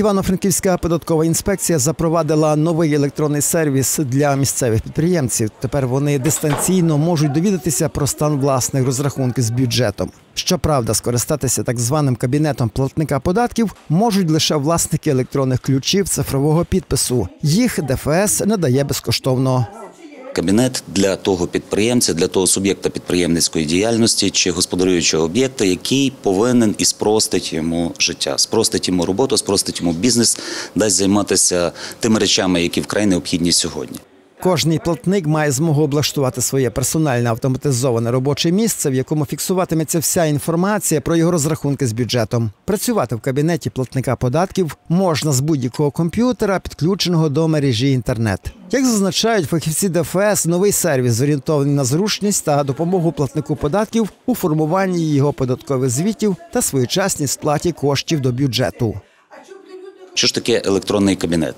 Івано-Франківська податкова інспекція запровадила новий електронний сервіс для місцевих підприємців. Тепер вони дистанційно можуть довідатися про стан власних розрахунків з бюджетом. Щоправда, скористатися так званим кабінетом платника податків можуть лише власники електронних ключів цифрового підпису. Їх ДФС надає безкоштовно. Кабінет для того підприємця, для того суб'єкта підприємницької діяльності чи господарюючого об'єкта, який повинен і спростить йому життя, спростить йому роботу, спростить йому бізнес, дасть займатися тими речами, які вкрай необхідні сьогодні. Кожний платник має змогу облаштувати своє персональне автоматизоване робоче місце, в якому фіксуватиметься вся інформація про його розрахунки з бюджетом. Працювати в кабінеті платника податків можна з будь-якого комп'ютера, підключеного до мережі інтернет. Як зазначають фахівці ДФС, новий сервіс зорієнтований на зручність та допомогу платнику податків у формуванні його податкових звітів та своєчасній сплаті коштів до бюджету. Що ж таке електронний кабінет?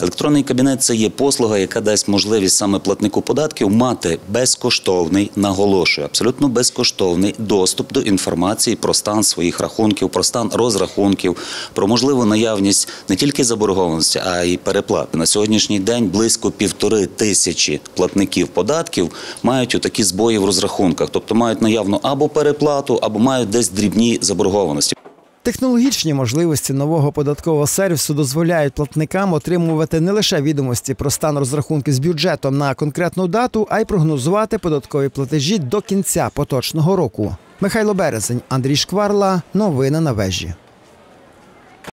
Електронний кабінет це є послуга, яка дасть можливість саме платнику податків мати безкоштовний, наголошую, абсолютно безкоштовний доступ до інформації про стан своїх рахунків, про стан розрахунків, про можливу наявність не тільки заборгованості, а й переплати. На сьогоднішній день близько півтори тисячі платників податків мають отакі збої в розрахунках, тобто мають наявну або переплату, або мають десь дрібні заборгованості. Технологічні можливості нового податкового сервісу дозволяють платникам отримувати не лише відомості про стан розрахунків з бюджетом на конкретну дату, а й прогнозувати податкові платежі до кінця поточного року. Михайло Березень, Андрій Шкварла. Новини на вежі.